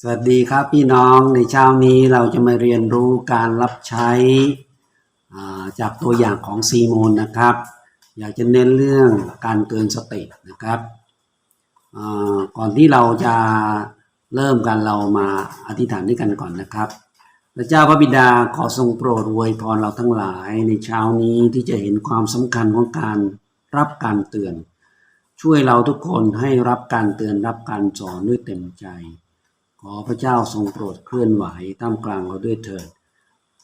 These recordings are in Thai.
สวัสดีครับพี่น้องในเช้านี้เราจะมาเรียนรู้การรับใช้จากตัวอย่างของซีโมนนะครับ อยากจะเน้นเรื่องการเตือนสตินะครับก่อนที่เราจะเริ่มกันเรามาอธิษฐานด้วยกันก่อนนะครับพระเจ้าพระบิดาขอทรงโปรดอวยพรเราทั้งหลายในเช้านี้ที่จะเห็นความสำคัญของการรับการเตือน ช่วยเราทุกคนให้รับการเตือนรับการสอนด้วยเต็มใจ อพระเจ้าทรงโปรดเคลื่อนไหวท่ามกลางเราด้วยเถิด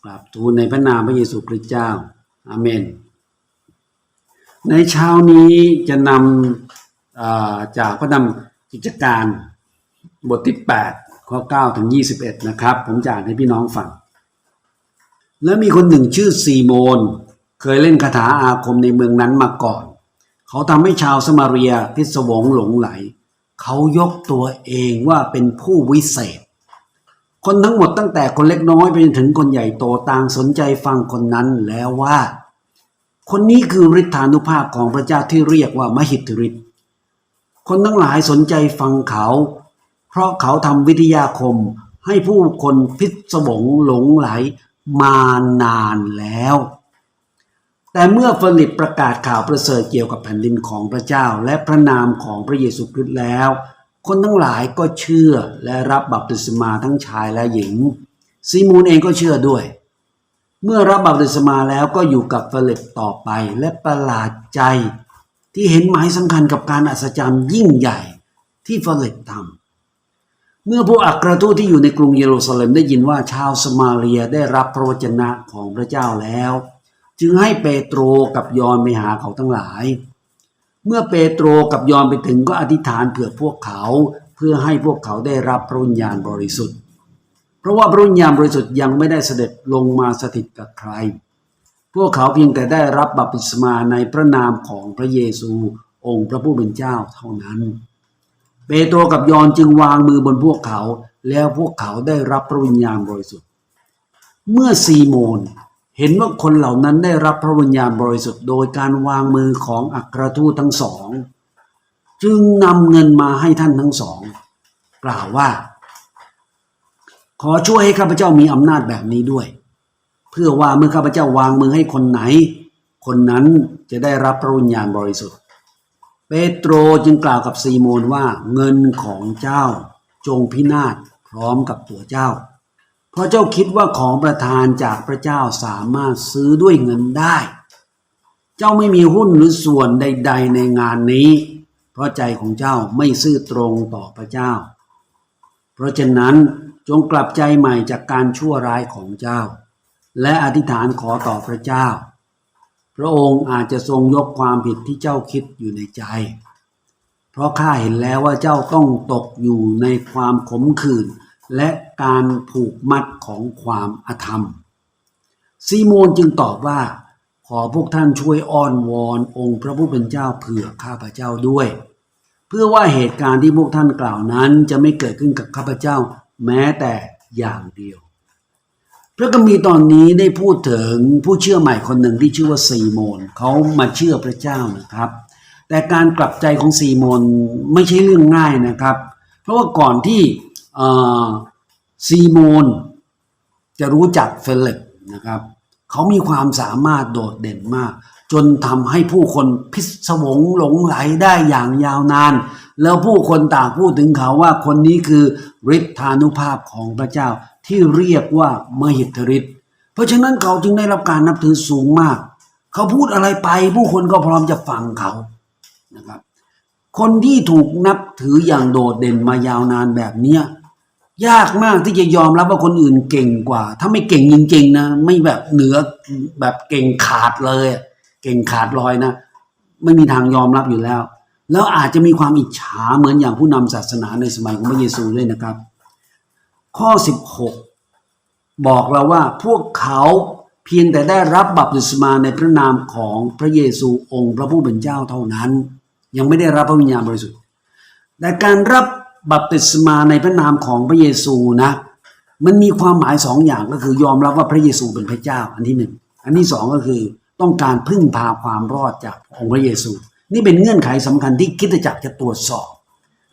กราบทูลในพระนามพระเยซูคริสต์เจ้าอาเมน ในเช้านี้จะนำาจากพระนำกิจการบทที่ 8 ข้อ 9 ถึง 21 นะครับ ผมจะอ่านให้พี่น้องฟัง และมีคนหนึ่งชื่อซีโมน เคยเล่นคาถาอาคมในเมืองนั้นมาก่อน เขาทำให้ชาวสมาเรียพิศวงหลงไหล เขายกตัวเองว่าเป็นผู้วิเศษ คนทั้งหมดตั้งแต่คนเล็กน้อยไปจนถึงคนใหญ่โตต่างสนใจฟังคนนั้นแล้วว่า คนนี้คือฤทธานุภาพของพระเจ้าที่เรียกว่ามหิทธิฤทธิ์คนทั้งหลายสนใจฟังเขา เพราะเขาทำวิทยาคมให้ผู้คนพิศวงหลงไหลมานานแล้ว แต่เมื่อฟิลิปประกาศข่าวประเสริฐเกี่ยวกับแผ่นดินของพระเจ้าและพระนามของพระเยซูคริสต์แล้ว คนทั้งหลายก็เชื่อและรับบัพติศมาทั้งชายและหญิง ซีมูนเองก็เชื่อด้วย เมื่อรับบัพติศมาแล้วก็อยู่กับฟิลิปต่อไปและประหลาดใจ ที่เห็นหมายสำคัญกับการอัศจรรย์ยิ่งใหญ่ที่ฟิลิปทำเมื่อพวกอัครทูตที่อยู่ในกรุงเยรูซาเล็มได้ยินว่าชาวสมาเรียได้รับพระวจนะของพระเจ้าแล้ว จึงให้เปโตรกับยอนไปหาเขาทั้งหลาย เมื่อเปโตรกับยอนไปถึงก็อธิษฐานเผื่อพวกเขาเพื่อให้พวกเขาได้รับพระวิญญาณบริสุทธิ์ เพราะว่าพระวิญญาณบริสุทธิ์ยังไม่ได้เสด็จลงมาสถิตกับใคร พวกเขาเพียงแต่ได้รับบัพติศมาในพระนามของพระเยซูองค์พระผู้เป็นเจ้าเท่านั้น เปโตรกับยอนจึงวางมือบนพวกเขา แล้วพวกเขาได้รับพระวิญญาณบริสุทธิ์ เมื่อซีโมน เห็นว่าคนเหล่านั้นได้รับพระวิญญาณบริสุทธิ์โดยการวางมือของอัครทูตทั้งสอง จึงนำเงินมาให้ท่านทั้งสอง กล่าวว่า ขอช่วยให้ข้าพเจ้ามีอำนาจแบบนี้ด้วย เพื่อว่าเมื่อข้าพเจ้าวางมือให้คนไหน คนนั้นจะได้รับพระวิญญาณบริสุทธิ์ เปโตรจึงกล่าวกับซีโมนว่าเงินของเจ้าจงพินาศพร้อมกับตัวเจ้า เพราะเจ้าคิดว่าของประทานจากพระเจ้าสามารถซื้อด้วยเงินได้ เจ้าไม่มีหุ้นหรือส่วนใด ๆ ในงานนี้ เพราะใจของเจ้าไม่ซื่อตรงต่อพระเจ้า เพราะฉะนั้นจงกลับใจใหม่จากการชั่วร้ายของเจ้า และอธิษฐานขอต่อพระเจ้า พระองค์อาจจะทรงยกความผิดที่เจ้าคิดอยู่ในใจ เพราะข้าเห็นแล้วว่าเจ้าต้องตกอยู่ในความขมขื่น และการผูกมัดของความอาธรรม ซีโมนจึงตอบว่า ขอพวกท่านช่วยอ้อนวอนองค์พระผู้เป็นเจ้าเผื่อข้าพเจ้าด้วย เพื่อว่าเหตุการณ์ที่พวกท่านกล่าวนั้นจะไม่เกิดขึ้นกับข้าพเจ้าแม้แต่อย่างเดียว พระคัมภีร์ตอนนี้ได้พูดถึงผู้เชื่อใหม่คนหนึ่งที่ชื่อว่าซีโมนเขามาเชื่อพระเจ้านะครับ แต่การกลับใจของซีโมนไม่ใช่เรื่องง่ายนะครับ เพราะว่าก่อนที่อ่อ ซีโมนจะรู้จักเฟลิปนะครับ เขามีความสามารถโดดเด่นมาก จนทำให้ผู้คนพิศวงหลงไหลได้อย่างยาวนาน แล้วผู้คนต่างพูดถึงเขาว่าคนนี้คือฤทธานุภาพของพระเจ้าที่เรียกว่ามหิทธิฤทธิ์เพราะฉะนั้นเขาจึงได้รับการนับถือสูงมาก เขาพูดอะไรไปผู้คนก็พร้อมจะฟังเขานะครับ คนที่ถูกนับถืออย่างโดดเด่นมายาวนานแบบเนี้ย ยากมากที่จะยอมรับว่าคนอื่นเก่งกว่า ถ้าไม่เก่งจริง ๆ นะ ไม่แบบเหนือแบบเก่งขาดเลย เก่งขาดลอยนะไม่มีทางยอมรับอยู่แล้ว แล้วอาจจะมีความอิจฉาเหมือนอย่างผู้นำศาสนาในสมัยของพระเยซูด้วยนะครับ ข้อ 16 บอกเราว่าพวกเขาเพียงแต่ได้รับบัพติศมาในพระนามของพระเยซูองค์พระผู้เป็นเจ้าเท่านั้น ยังไม่ได้รับพระวิญญาณบริสุทธิ์แต่การรับ บัพติศมาในพระนามของพระเยซูนะ มันมีความหมายสองอย่างก็คือยอมรับว่าพระเยซูเป็นพระเจ้า อันที่หนึ่งอันที่สองก็คือต้องการพึ่งพาความรอดจากองค์พระเยซู นี่เป็นเงื่อนไขสำคัญที่คิดจักรจะตรวจสอบ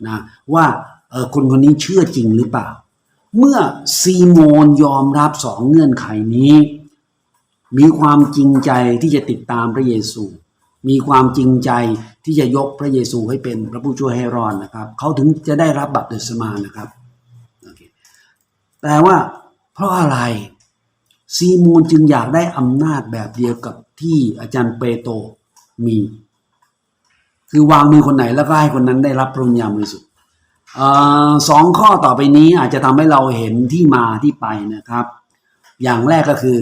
นะว่าเออคนคนนี้เชื่อจริงหรือเปล่า เมื่อซีโมนยอมรับสองเงื่อนไขนี้ มีความจริงใจที่จะติดตามพระเยซู มีความจริงใจที่จะยกพระเยซูให้เป็นพระผู้ช่วยให้รอดนะครับ เขาถึงจะได้รับบัพติศมานะครับ แต่ว่าเพราะอะไรซีโมนจึงอยากได้อำนาจแบบเดียวกับที่อาจารย์เปโตรมี คือวางมือคนไหนแล้วก็ให้คนนั้นได้รับพระวิญญาณบริสุทธิ์สองข้อต่อไปนี้อาจจะทำให้เราเห็นที่มาที่ไปนะครับ อย่างแรกก็คือ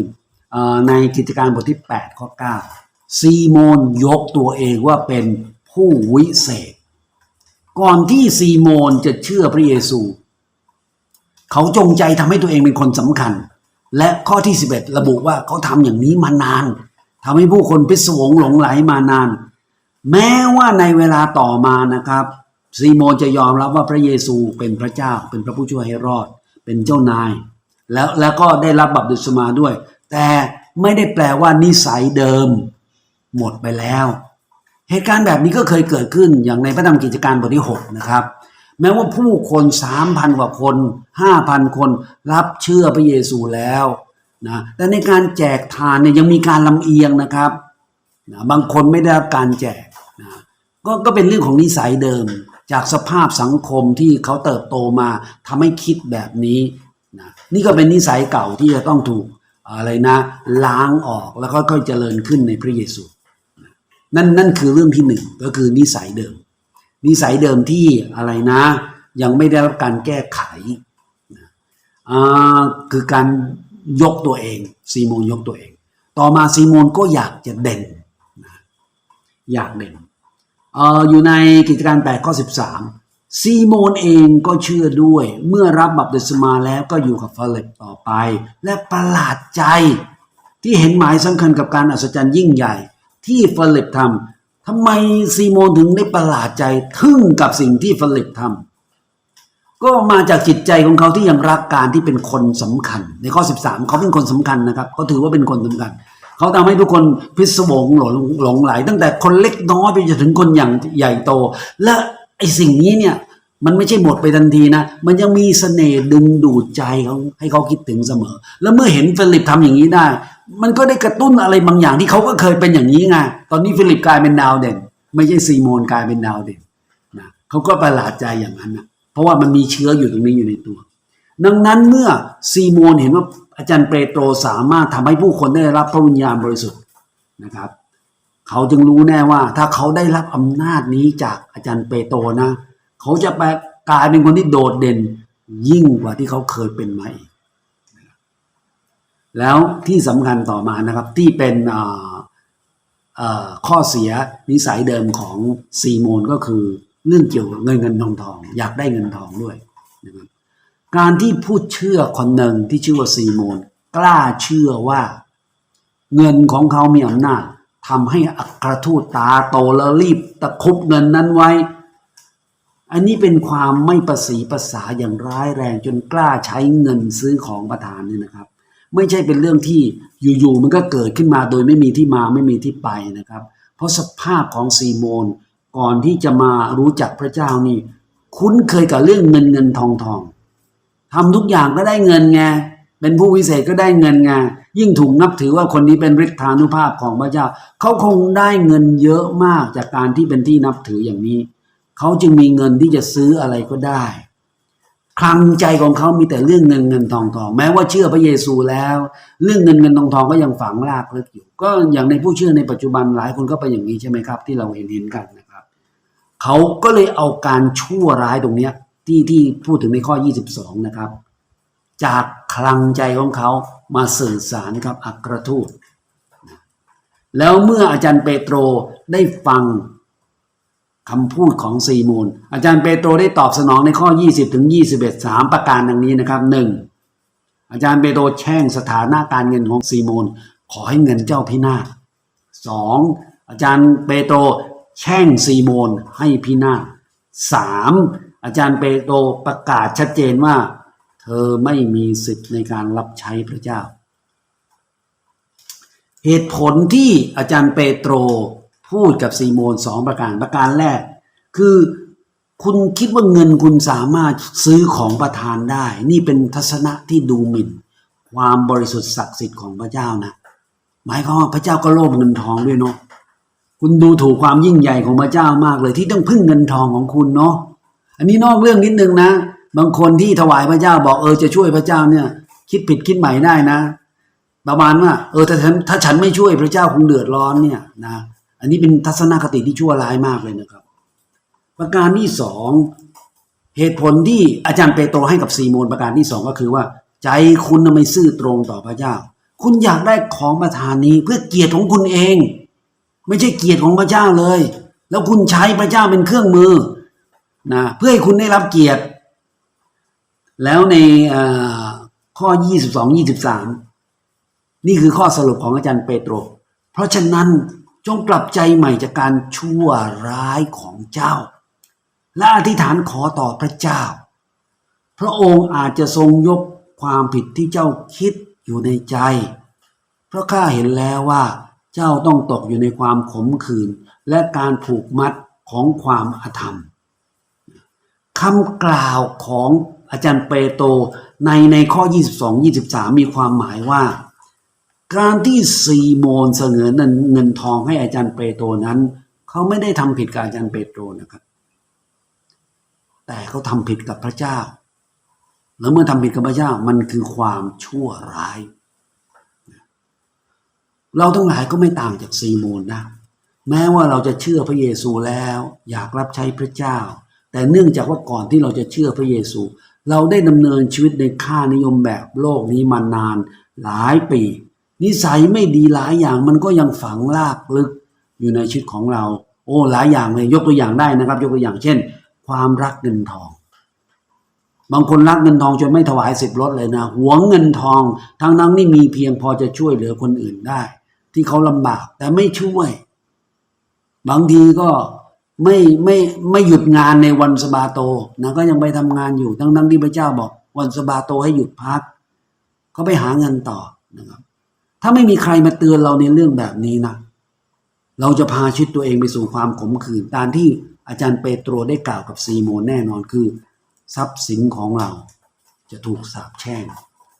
เออในกิจการบทที่ 8 ข้อ 9 ซีโมนยกตัวเองว่าเป็นผู้วิเศษ ก่อนที่ซีโมนจะเชื่อพระเยซู เขาจงใจทำให้ตัวเองเป็นคนสำคัญ และข้อที่ 11 ระบุว่าเขาทำอย่างนี้มานานทำให้ผู้คนพิศวงหลงไหลมานาน แม้ว่าในเวลาต่อมานะครับ ซีโมนจะยอมรับว่าพระเยซูเป็นพระเจ้า เป็นพระผู้ช่วยให้รอด เป็นเจ้านาย แล้วแล้วก็ได้รับบัพติศมาด้วย แต่ไม่ได้แปลว่านิสัยเดิม หมดไปแล้ว เหตุการณ์แบบนี้ก็เคยเกิดขึ้นอย่างในพระธรรมกิจการบทที่ 6 นะครับ แม้ว่าผู้คนสามพันกว่าคนห้าพันคนรับเชื่อพระเยซูแล้วนะแต่ในการแจกทานเนี่ยยังมีการลำเอียงนะครับนะบางคนไม่ได้รับการแจกนะก็ก็เป็นเรื่องของนิสัยเดิม จากสภาพสังคมที่เขาเติบโตมาทำให้คิดแบบนี้นะนี่ก็เป็นนิสัยเก่าที่จะต้องถูกอะไรนะ ล้างออกแล้วก็ค่อยๆเจริญขึ้นในพระเยซู นั่นนั่นคือเรื่องที่หนึ่งก็คือนิสัยเดิม นิสัยเดิมที่อะไรนะ ยังไม่ได้รับการแก้ไขอ่าคือการยกตัวเองซีโมนยกตัวเอง ต่อมาซีโมนก็อยากจะเด่นนะอยากเด่นเอออยู่ในกิจการ8ข้อ13 ซีโมนเองก็เชื่อด้วย เมื่อรับบัพติศมาแล้วก็อยู่กับฟาเลปต่อไป และประหลาดใจที่เห็นหมายสำคัญกับการอัศจรรย์ยิ่งใหญ่ ที่ฟาเลปทำทำไมซีโมนถึงได้ประหลาดใจทึ่งกับสิ่งที่ฟาเลปทำก็มาจากจิตใจของเขาที่ยังรักการที่เป็นคนสำคัญ ในข้อ 13 เขาเป็นคนสำคัญนะครับเขาถือว่าเป็นคนสำคัญเขาทำให้ทุกคนพิศวงหลงหลงไหล ตั้งแต่คนเล็กน้อยไปจนถึงคนอย่างใหญ่โต และไอสิ่งนี้เนี่ย มันไม่ใช่หมดไปทันทีนะ มันยังมีเสน่ห์ดึงดูดใจเขาให้เขาคิดถึงเสมอ แล้วเมื่อเห็นฟิลิปทำอย่างนี้ได้ มันก็ได้กระตุ้นอะไรบางอย่างที่เขาก็เคยเป็นอย่างนี้ไง ตอนนี้ฟิลิปกลายเป็นดาวเด่น ไม่ใช่ซีโมนกลายเป็นดาวเด่นนะเขาก็ประหลาดใจอย่างนั้นนะเพราะว่ามันมีเชื้ออยู่ตรงนี้อยู่ในตัว ดังนั้นเมื่อซีโมนเห็นว่าอาจารย์เปโตรสามารถทำให้ผู้คนได้รับพระวิญญาณบริสุทธิ์นะครับ เขาจึงรู้แน่ว่าถ้าเขาได้รับอำนาจนี้จากอาจารย์เปโตรนะเขาจะไปกลายเป็นคนที่โดดเด่นยิ่งกว่าที่เขาเคยเป็นมาอีกแล้วที่สำคัญต่อมานะครับที่เป็นข้อเสียนิสัยเดิมของซีโมนก็คือเรื่องเกี่ยวกับเงินเงินทองทอง อยากได้เงินทองด้วยนะครับการที่ผู้เชื่อคนหนึ่งที่ชื่อว่าซีโมน กล้าเชื่อว่าเงินของเขามีอำนาจทำให้อัครทูตตาโตแล้วรีบตะคุบเงินนั้นไว้ อันนี้เป็นความไม่ประสีภาษาอย่างร้ายแรงจนกล้าใช้เงินซื้อของประทานเนี่ยนะครับ ไม่ใช่เป็นเรื่องที่อยู่ๆมันก็เกิดขึ้นมาโดยไม่มีที่มาไม่มีที่ไปนะครับ เพราะสภาพของซีโมนก่อนที่จะมารู้จักพระเจ้านี่ คุ้นเคยกับเรื่องเงินเงินทองทองทำทุกอย่างก็ได้เงินไงเป็นผู้วิเศษก็ได้เงินไงยิ่งถูกนับถือว่าคนนี้เป็นฤทธานุภาพของพระเจ้า เขาคงได้เงินเยอะมากจากการที่เป็นที่นับถืออย่างนี้ เขาจึงมีเงินที่จะซื้ออะไรก็ได้คลังใจของเขามีแต่เรื่องเงินเงินทองทอง แม้ว่าเชื่อพระเยซูแล้ว เรื่องเงินเงินทองทองก็ยังฝังรากลึกอยู่ ก็อย่างในผู้เชื่อในปัจจุบันหลายคนก็ไปนอย่างนี้ใช่ไหมครับ ที่เราเห็นเห็นกันนะครับเขาก็เลยเอาการชั่วร้ายตรงเนี้ยที่ที่พูดถึงในข้อ 22 นะครับ จากคลังใจของเขามาสื่อสารกับอัครทูตแล้วเมื่ออาจารย์เปโตรได้ฟัง คำพูดของซีโมนอาจารย์เปโตรได้ตอบสนองในข้อ 20ถึง21สามประการดังนี้นะครับหนึ่งอาจารย์เปโตรแช่งสถานะการเงินของซีโมนขอให้เงินเจ้าพินาศสองอาจารย์เปโตรแช่งซีโมนให้พินาศสามอาจารย์เปโตรประกาศชัดเจนว่า เธอไม่มีสิทธิ์ในการรับใช้พระเจ้า เหตุผลที่อาจารย์เปโตร พูดกับซีโมนสองประการประการแรก คือคุณคิดว่าเงินคุณสามารถซื้อของประทานได้ นี่เป็นทัศนะที่ดูหมิ่น ความบริสุทธิ์ศักดิ์สิทธิ์ของพระเจ้านะหมายความว่าพระเจ้าก็โลภเงินทองด้วยเนาะคุณดูถูกความยิ่งใหญ่ของพระเจ้ามากเลย ที่ต้องพึ่งเงินทองของคุณเนาะอันนี้นอกเรื่องนิดนึงนะ บางคนที่ถวายพระเจ้าบอกเออจะช่วยพระเจ้าเนี่ย คิดผิดคิดใหม่ได้นะ ประมาณว่าเออถ้าฉันถ้าฉันไม่ช่วยพระเจ้าคงเดือดร้อนเนี่ยนะ อันนี้เป็นทัศนคติที่ชั่วร้ายมากเลยนะครับ ประการที่สองเหตุผลที่อาจารย์เปโตรให้กับซีโมนประการที่สองก็คือว่า ใจคุณไม่ซื่อตรงต่อพระเจ้า คุณอยากได้ของประทานนี้เพื่อเกียรติของคุณเอง ไม่ใช่เกียรติของพระเจ้าเลย แล้วคุณใช้พระเจ้าเป็นเครื่องมือนะเพื่อให้คุณได้รับเกียรติ แล้วในเอ่อข้อ 22 23 นี่คือข้อสรุปของอาจารย์เปโตร เพราะฉะนั้น จงกลับใจใหม่จากการชั่วร้ายของเจ้า และอธิษฐานขอต่อพระเจ้า พระองค์อาจจะทรงยกความผิดที่เจ้าคิดอยู่ในใจ เพราะข้าเห็นแล้วว่า เจ้าต้องตกอยู่ในความขมขื่นและการผูกมัดของความอาธรรมคำกล่าวของอาจารย์เปโตรในในข้อ 22 23 มีความหมายว่า การที่ซีโมนเสนอเงินเงินทองให้อาจารย์เปโตรนั้นเขาไม่ได้ทำผิดกับอาจารย์เปโตรนะครับ แต่เขาทำผิดกับพระเจ้า แล้วเมื่อทำผิดกับพระเจ้ามันคือความชั่วร้าย เราทั้งหลายก็ไม่ต่างจากซีโมนนะแม้ว่าเราจะเชื่อพระเยซูแล้ว อยากรับใช้พระเจ้า แต่เนื่องจากว่าก่อนที่เราจะเชื่อพระเยซู เราได้ดำเนินชีวิตในค่านิยมแบบโลกนี้มานานหลายปี นิสัยไม่ดีหลายอย่างมันก็ยังฝังลากลึกอยู่ในชีวิตของเรา โอ้หลายอย่างเลยยกตัวอย่างได้นะครับ ยกตัวอย่างเช่น ความรักเงินทอง บางคนรักเงินทองจนไม่ถวายสิบรถเลยนะหวงเงินทองทั้งนั้นนี่มีเพียงพอจะช่วยเหลือคนอื่นได้ ที่เขาลำบากแต่ไม่ช่วย บางทีก็ไม่ไม่ไม่หยุดงานในวันสบาโตนะก็ยังไปทำงานอยู่ทั้งทั้งที่พระเจ้าบอกวันสบาโตให้หยุดพักเขาไปหาเงินต่อนะครับ ถ้าไม่มีใครมาเตือนเราในเรื่องแบบนี้นะ เราจะพาชีวิตตัวเองไปสู่ความขมขื่นตามที่อาจารย์เปโตรได้กล่าวกับซีโมนแน่นอนคือ ทรัพย์สินของเราจะถูกสาปแช่ง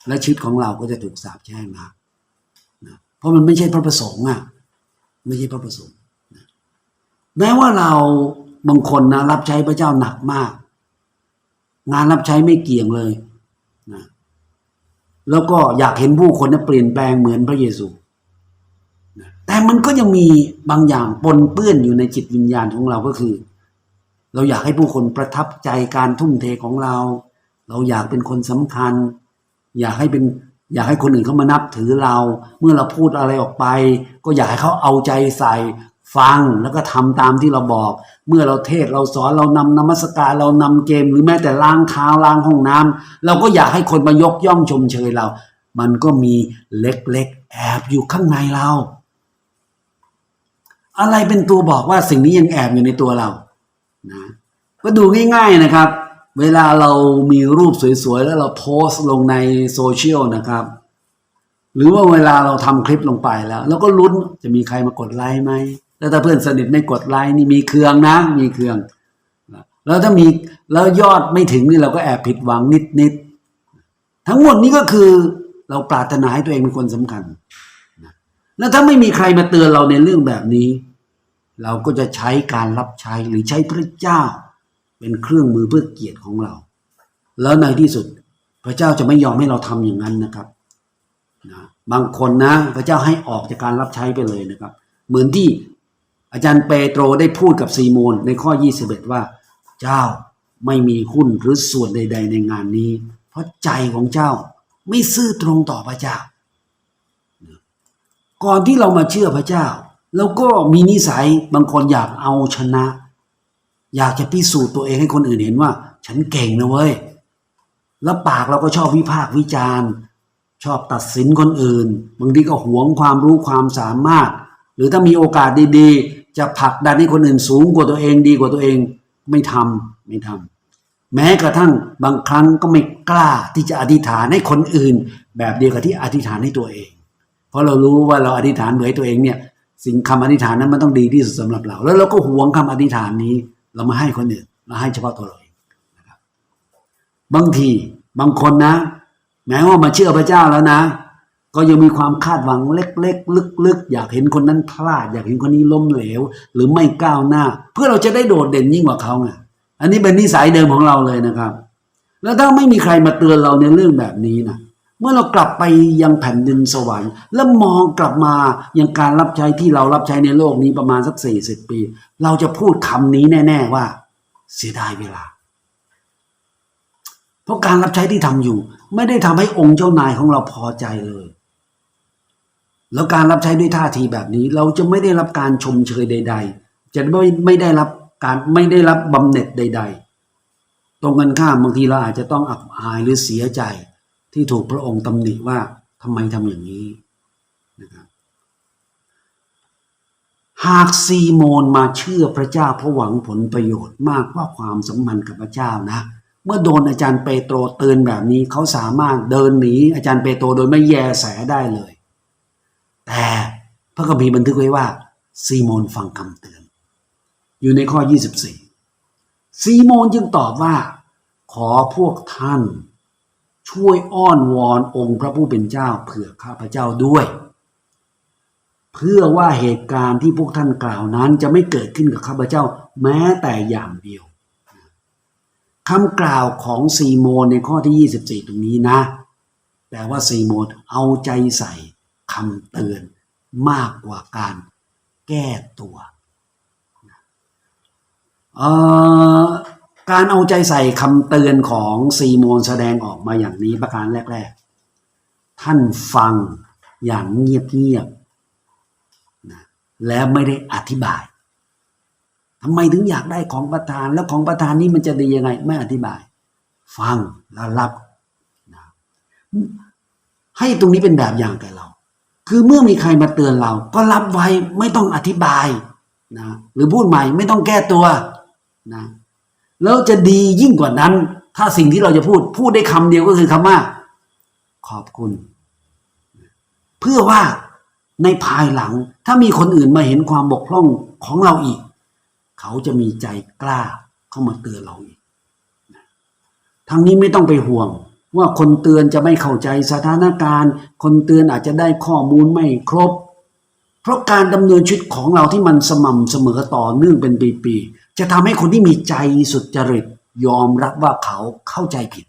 และชีวิตของเราก็จะถูกสาปแช่งนะนะเพราะมันไม่ใช่พระประสงค์อะไม่ใช่พระประสงค์นะแม้ว่าเราบางคนนะรับใช้พระเจ้าหนักมาก งานรับใช้ไม่เกี่ยงเลย แล้วก็อยากเห็นผู้คนนั้นเปลี่ยนแปลงเหมือนพระเยซู แต่มันก็ยังมีบางอย่างปนเปื้อนอยู่ในจิตวิญญาณของเราก็คือ เราอยากให้ผู้คนประทับใจการทุ่มเทของเรา เราอยากเป็นคนสำคัญ อยากให้เป็นอยากให้คนอื่นเขามานับถือเรา เมื่อเราพูดอะไรออกไป ก็อยากให้เขาเอาใจใส่ ฟังแล้วก็ทำตามที่เราบอก เมื่อเราเทศเราสอนเรานำนมัสการเรานำเกม หรือแม้แต่ล้างเท้าล้างห้องน้ำเราก็อยากให้คนมายกย่องชมเชยเรา มันก็มีเล็กๆ แอบอยู่ข้างในเรา อะไรเป็นตัวบอกว่าสิ่งนี้ยังแอบอยู่ในตัวเรานะก็ดูง่ายๆนะครับ เวลาเรามีรูปสวยๆ แล้วเราโพสต์ลงในโซเชียลนะครับหรือว่าเวลาเราทำคลิปลงไปแล้ว แล้วก็ลุ้นจะมีใครมากดไลค์ไหม แล้วถ้าเพื่อนสนิทไม่กดไลค์นี่มีเครืองนะ มีเครือง แล้วถ้ามีแล้วยอดไม่ถึงนี่เราก็แอบผิดหวังนิดๆทั้งหมดนี้ก็คือเราปรารถนาให้ตัวเองเป็นคนสำคัญแล้วถ้าไม่มีใครมาเตือนเราในเรื่องแบบนี้ เราก็จะใช้การรับใช้หรือใช้พระเจ้า เป็นเครื่องมือเพื่อเกียรติของเรา แล้วในที่สุดพระเจ้าจะไม่ยอมให้เราทำอย่างนั้นนะครับนะบางคนนะ พระเจ้าให้ออกจากการรับใช้ไปเลยนะครับ เหมือนที่ อาจารย์เปโตรได้พูดกับซีโมนในข้อ 21 ว่า เจ้าไม่มีหุ้นหรือส่วนใด ๆ ในงานนี้ เพราะใจของเจ้าไม่ซื่อตรงต่อพระเจ้า ก่อนที่เรามาเชื่อพระเจ้า แล้วก็มีนิสัยบางคนอยากเอาชนะ อยากจะพิสูจน์ตัวเองให้คนอื่นเห็นว่า ฉันเก่งนะเว้ย แล้วปากเราก็ชอบวิพากษ์วิจารณ์ชอบตัดสินคนอื่น บางทีก็หวงความรู้ความสามารถ หรือถ้ามีโอกาสดีๆ จะผลักดันให้คนอื่นสูงกว่าตัวเองดีกว่าตัวเองไม่ทำไม่ทำแม้กระทั่งบางครั้งก็ไม่กล้าที่จะอธิษฐานให้คนอื่น แบบเดียวกับที่อธิษฐานให้ตัวเอง เพราะเรารู้ว่าเราอธิษฐานเผื่อให้ตัวเองเนี่ย สิ่งคำอธิษฐานนั้นมันต้องดีที่สุดสำหรับเรา แล้วเราก็หวงคำอธิษฐานนี้ เรามาให้คนอื่นเราให้เฉพาะตัวเราเองนะครับบางทีบางคนนะ แม้ว่ามาเชื่อพระเจ้าแล้วนะ ก็ยังมีความคาดหวังเล็กๆ ลึกๆ อยากเห็นคนนั้นพลาด อยากเห็นคนนี้ล้มเหลว หรือไม่ก้าวหน้า เพื่อเราจะได้โดดเด่นยิ่งกว่าเขาไงอันนี้เป็นนิสัยเดิมของเราเลยนะครับ แล้วถ้าไม่มีใครมาเตือนเราในเรื่องแบบนี้นะเมื่อเรากลับไปยังแผ่นดินสวรรค์ แล้วมองกลับมายังการรับใช้ที่เรารับใช้ในโลกนี้ประมาณสักสี่สิบปี เราจะพูดคำนี้แน่ ๆว่า เสียดายเวลา เพราะการรับใช้ที่ทำอยู่ ไม่ได้ทำให้องค์เจ้านายของเราพอใจเลย แล้วการรับใช้ด้วยท่าทีแบบนี้ เราจะไม่ได้รับการชมเชยใด ๆ จะไม่ไม่ได้รับการไม่ได้รับบำเหน็จใด ๆ ตรงกันข้ามบางทีเราอาจจะต้องอับอายหรือเสียใจที่ถูกพระองค์ตำหนิว่าทำไมทำอย่างนี้นะครับหากซีโมนมาเชื่อพระเจ้าเพราะหวังผลประโยชน์มากกว่าความสัมพันธ์กับพระเจ้านะ เมื่อโดนอาจารย์เปโตรเตือนแบบนี้เขาสามารถเดินหนีอาจารย์เปโตรโดยไม่แยแสได้เลย แต่พระคัมภีร์บันทึกไว้ว่า ซีโมนฟังคำเตือน อยู่ในข้อ 24 ซีโมนจึงตอบว่า ขอพวกท่าน ช่วยอ้อนวอนองค์พระผู้เป็นเจ้าเผื่อข้าพเจ้าด้วย เพื่อว่าเหตุการณ์ที่พวกท่านกล่าวนั้นจะไม่เกิดขึ้นกับข้าพเจ้าแม้แต่อย่างเดียวคำกล่าวของซีโมนในข้อที่ 24 ตรงนี้นะ แต่ว่าซีโมนเอาใจใส่ คำเตือนมากกว่าการแก้ตัว การเอาใจใส่คำเตือนของซีโมนแสดงออกมาอย่างนี้ประการแรก ๆ ท่านฟังอย่างเงียบๆนะแล้วไม่ได้อธิบายทำไมถึงอยากได้ของประธาน แล้วของประธานนี้มันจะดียังไง ไม่อธิบาย ฟังแล้วรับนะให้ตรงนี้เป็นแบบอย่างแก่เรา คือเมื่อมีใครมาเตือนเรา ก็รับไว้ไม่ต้องอธิบายนะหรือพูดใหม่ไม่ต้องแก้ตัวนะแล้วจะดียิ่งกว่านั้น ถ้าสิ่งที่เราจะพูดพูดได้คำเดียวก็คือคำว่า ขอบคุณ เพื่อว่าในภายหลังถ้ามีคนอื่นมาเห็นความบกพร่องของเราอีก เขาจะมีใจกล้าเข้ามาเตือนเราอีกทางนี้ไม่ต้องไปห่วง ว่าคนเตือนจะไม่เข้าใจสถานการณ์ คนเตือนอาจจะได้ข้อมูลไม่ครบ เพราะการดำเนินชีวิตของเราที่มันสม่ำเสมอต่อเนื่องเป็นปีๆจะทำให้คนที่มีใจสุจริตยอมรับว่าเขาเข้าใจผิด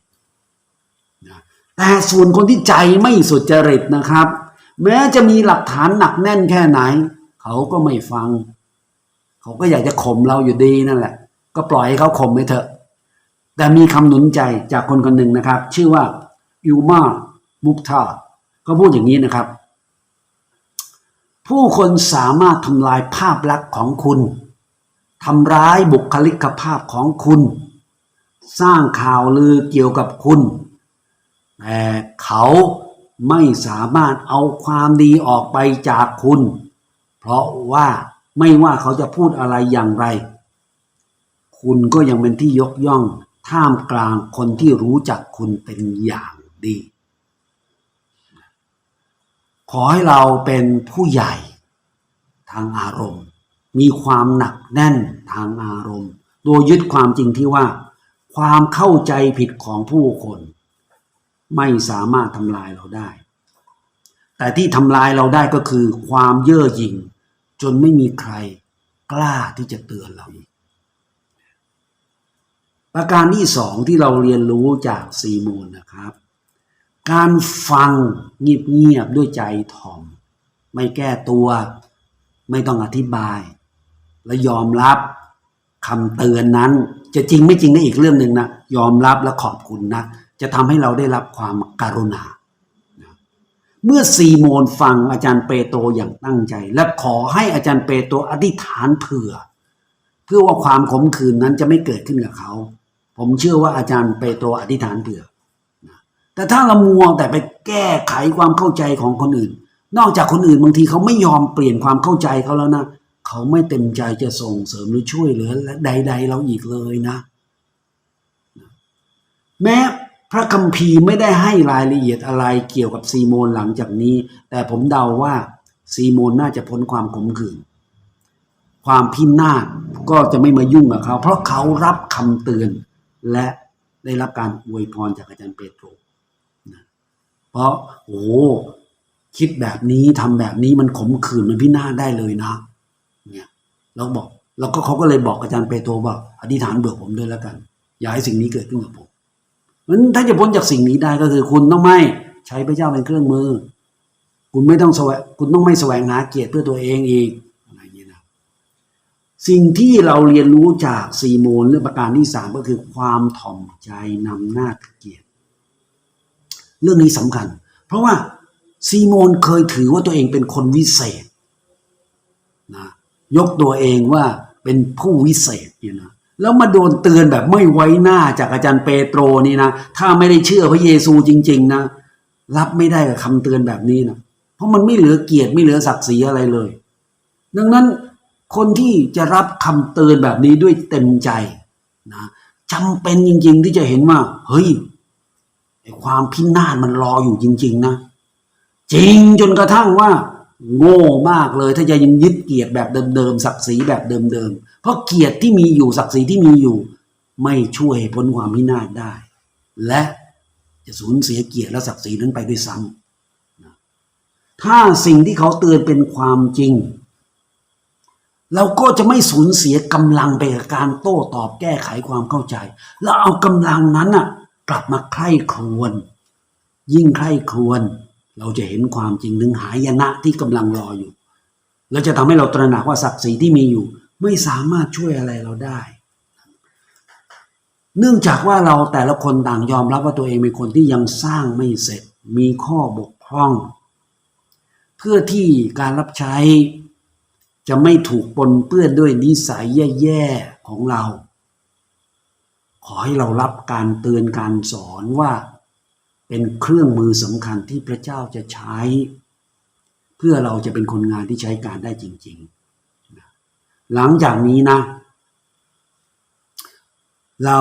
นะแต่ส่วนคนที่ใจไม่สุจริตนะครับ แม้จะมีหลักฐานหนักแน่นแค่ไหน เขาก็ไม่ฟัง เขาก็อยากจะข่มเราอยู่ดีนั่นแหละ ก็ปล่อยให้เขาข่มไปเถอะ แต่มีคำหนุนใจจากคนคนหนึ่งนะครับ ชื่อว่ายูมามุกทาก็พูดอย่างนี้นะครับ ผู้คนสามารถทำลายภาพลักษณ์ของคุณทำร้ายบุคลิกภาพของคุณ สร้างข่าวลือเกี่ยวกับคุณแต่เขาไม่สามารถเอาความดีออกไปจากคุณ เพราะว่าไม่ว่าเขาจะพูดอะไรอย่างไร คุณก็ยังเป็นที่ยกย่อง ท่ามกลางคนที่รู้จักคุณเป็นอย่างดี ขอให้เราเป็นผู้ใหญ่ทางอารมณ์ มีความหนักแน่นทางอารมณ์ โดยยึดความจริงที่ว่า ความเข้าใจผิดของผู้คน ไม่สามารถทำลายเราได้ แต่ที่ทำลายเราได้ก็คือความเย่อหยิ่ง จนไม่มีใครกล้าที่จะเตือนเราอีก ประการที่สองที่เราเรียนรู้จากซีมูลนะครับ การฟังเงียบๆด้วยใจถ่อม ไม่แก้ตัว ไม่ต้องอธิบาย และยอมรับคำเตือนนั้น จะจริงไม่จริงก็อีกเรื่องหนึ่งนะยอมรับและขอบคุณนะ จะทำให้เราได้รับความการุณาเมื่อซีโมนฟังอาจารย์เปโตรอย่างตั้งใจ และขอให้อาจารย์เปโตรอธิษฐานเผื่อ เพื่อว่าความขมขื่นนั้นจะไม่เกิดขึ้นกับเขา ผมเชื่อว่าอาจารย์เปโตรอธิษฐานเผื่อแต่ถ้าเรามัวแต่ไปแก้ไขความเข้าใจของคนอื่น นอกจากคนอื่นบางทีเขาไม่ยอมเปลี่ยนความเข้าใจเขาแล้วนะเขาไม่เต็มใจจะส่งเสริมหรือช่วยเหลือและใด ๆ เราอีกเลยนะ แม้พระคัมภีร์ไม่ได้ให้รายละเอียดอะไรเกี่ยวกับซีโมนหลังจากนี้ แต่ผมเดาว่าซีโมนน่าจะพ้นความขมขื่นความพินาศก็จะไม่มายุ่งกับเขา เพราะเขารับคำเตือน และได้รับการอวยพรจากอาจารย์เปโตรนะเพราะโอ้คิดแบบนี้ทำแบบนี้มันขมขื่นมันพินาศได้เลยนะ เนี่ยเราบอกแล้วก็เขาก็เลยบอกอาจารย์เปโตรว่าอธิษฐานเบื่อผมด้วยแล้วกัน อย่าให้สิ่งนี้เกิดขึ้นกับผมนั้นถ้าจะพ้นจากสิ่งนี้ได้ก็คือคุณต้องไม่ใช้พระเจ้าเป็นเครื่องมือ คุณไม่ต้องแสวงคุณต้องไม่แสวงหาเกียรติเพื่อตัวเองอีกอะไรอย่างนี้นะ สิ่งที่เราเรียนรู้จากซีโมนเรื่องประการที่สามก็คือความถ่อมใจนำหน้าเกียรติ เรื่องนี้สำคัญ เพราะว่าซีโมนเคยถือว่าตัวเองเป็นคนวิเศษนะยกตัวเองว่าเป็นผู้วิเศษเนี่ยนะแล้วมาโดนเตือนแบบไม่ไว้หน้าจากอาจารย์เปโตรนี่นะถ้าไม่ได้เชื่อพระเยซูจริง ๆ นะ รับไม่ได้กับคำเตือนแบบนี้นะเพราะมันไม่เหลือเกียรติไม่เหลือศักดิ์ศรีอะไรเลย ดังนั้น คนที่จะรับคำเตือนแบบนี้ด้วยเต็มใจนะจำเป็นจริง ๆ ที่จะเห็นว่า เฮ้ยความพินาศมันรออยู่จริง ๆ นะ จริงจนกระทั่งว่า โง่มากเลย ถ้าจะยังยึดเกียรติแบบเดิมๆศักดิ์ศรีแบบเดิมๆเพราะเกียรติที่มีอยู่ศักดิ์ศรีที่มีอยู่ ไม่ช่วยพ้นความพินาศได้ และจะสูญเสียเกียรติและศักดิ์ศรีนั้นไปด้วยซ้ำถ้าสิ่งที่เขาเตือนเป็นความจริง เราก็จะไม่สูญเสียกำลังไปกับการโต้ตอบแก้ไขความเข้าใจ แล้วเอากำลังนั้นน่ะกลับมาใคร่ครวญยิ่งใคร่ครวญเราจะเห็นความจริงถึงหายนะที่กำลังรออยู่ แล้วจะทำให้เราตระหนักว่าศักดิ์ศรีที่มีอยู่ ไม่สามารถช่วยอะไรเราได้ เนื่องจากว่าเราแต่ละคนต่างยอมรับว่าตัวเองเป็นคนที่ยังสร้างไม่เสร็จ มีข้อบกพร่อง เพื่อที่การรับใช้ จะไม่ถูกปนเปื้อนด้วยนิสัยแย่ๆของเรา ขอให้เรารับการเตือนการสอนว่าเป็นเครื่องมือสำคัญที่พระเจ้าจะใช้ เพื่อเราจะเป็นคนงานที่ใช้การได้จริง ๆ หลังจากนี้นะ เรา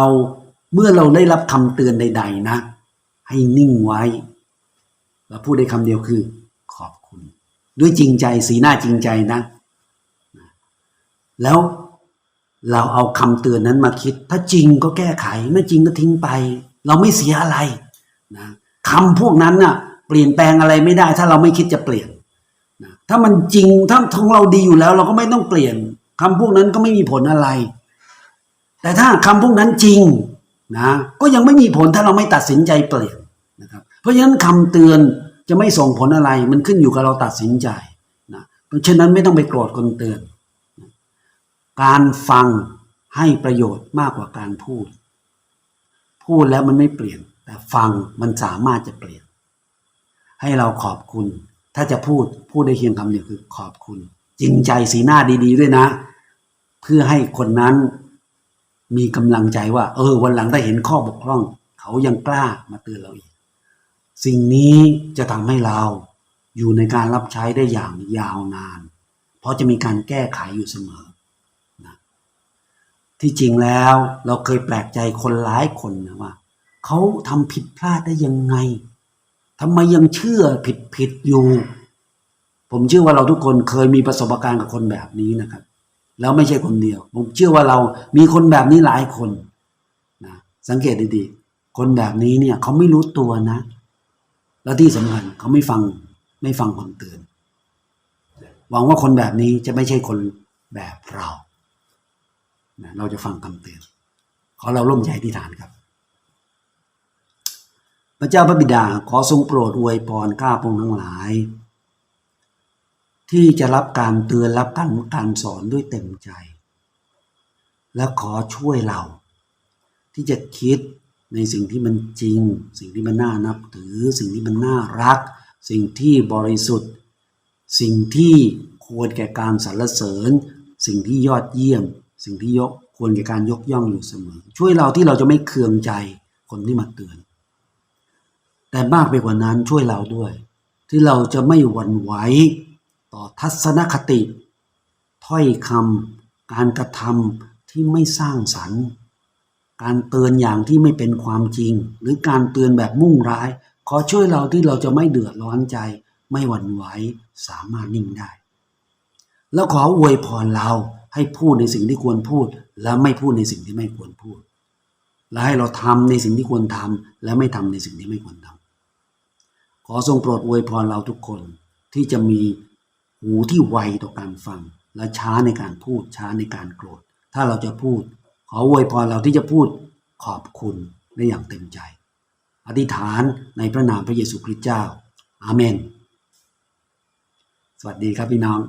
เมื่อเราได้รับคำเตือนใด ๆ นะ ให้นิ่งไว้เราพูดได้คำเดียวคือขอบคุณ ด้วยจริงใจสีหน้าจริงใจนะ แล้วเราเอาคำเตือนนั้นมาคิด ถ้าจริงก็แก้ไข ไม่จริงก็ทิ้งไป เราไม่เสียอะไรนะคำพวกนั้นน่ะ เปลี่ยนแปลงอะไรไม่ได้ ถ้าเราไม่คิดจะเปลี่ยนนะถ้ามันจริงถ้าของเราดีอยู่แล้ว เราก็ไม่ต้องเปลี่ยนคำพวกนั้นก็ไม่มีผลอะไร แต่ถ้าคำพวกนั้นจริงนะก็ยังไม่มีผลถ้าเราไม่ตัดสินใจเปลี่ยนนะครับ เพราะฉะนั้นคำเตือนจะไม่ส่งผลอะไร มันขึ้นอยู่กับเราตัดสินใจนะเพราะฉะนั้นไม่ต้องไปโกรธคนเตือน การฟังให้ประโยชน์มากกว่าการพูด พูดแล้วมันไม่เปลี่ยน แต่ฟังมันสามารถจะเปลี่ยน ให้เราขอบคุณ ถ้าจะพูดพูดได้เพียงคำเดียวคือขอบคุณ จริงใจสีหน้าดีๆด้วยนะ เพื่อให้คนนั้นมีกำลังใจว่า เออ วันหลังถ้าเห็นข้อบกพร่อง เขายังกล้ามาเตือนเราอีก สิ่งนี้จะทำให้เราอยู่ในการรับใช้ได้อย่างยาวนาน เพราะจะมีการแก้ไขอยู่เสมอ ที่จริงแล้วเราเคยแปลกใจคนหลายคนนะว่าเขาทำผิดพลาดได้ยังไงทำไมยังเชื่อผิดผิดอยู่ ผมเชื่อว่าเราทุกคนเคยมีประสบการณ์กับคนแบบนี้นะครับ แล้วไม่ใช่คนเดียว ผมเชื่อว่าเรามีคนแบบนี้หลายคนนะสังเกตดีๆ คนแบบนี้เนี่ยเขาไม่รู้ตัวนะ แล้วที่สำคัญเขาไม่ฟังไม่ฟังคนเตือนหวังว่าคนแบบนี้จะไม่ใช่คนแบบเรา นะเราจะฟังคำเตือน ขอเราร่วมใจอธิษฐานครับ พระเจ้าพระบิดาขอทรงโปรดอวยพรข้าพงทั้งหลาย ที่จะรับการเตือนรับการการสอนด้วยเต็มใจ และขอช่วยเรา ที่จะคิดในสิ่งที่มันจริง สิ่งที่มันน่านับถือ สิ่งที่มันน่ารัก สิ่งที่บริสุทธิ์ สิ่งที่ควรแก่การสรรเสริญ สิ่งที่ยอดเยี่ยม สิ่งที่ยกควรแก่การยกย่องอยู่เสมอ ช่วยเราที่เราจะไม่เคืองใจคนที่มาเตือน แต่มากไปกว่านั้นช่วยเราด้วย ที่เราจะไม่หวั่นไหวต่อทัศนคติ ถ้อยคำการกระทำที่ไม่สร้างสรรค์ การเตือนอย่างที่ไม่เป็นความจริง หรือการเตือนแบบมุ่งร้าย ขอช่วยเราที่เราจะไม่เดือดร้อนใจ ไม่หวั่นไหวสามารถนิ่งได้ แล้วขออวยพรเรา ให้พูดในสิ่งที่ควรพูด และไม่พูดในสิ่งที่ไม่ควรพูด และให้เราทำในสิ่งที่ควรทำและไม่ทำในสิ่งที่ไม่ควรทำขอทรงโปรดอวยพรเราทุกคนที่จะมีหูที่ไวต่อการฟัง และช้าในการพูดช้าในการโกรธ ถ้าเราจะพูด ขออวยพรเราที่จะพูดขอบคุณได้อย่างเต็มใจ อธิษฐานในพระนามพระเยซูคริสต์เจ้า อาเมน สวัสดีครับพี่น้อง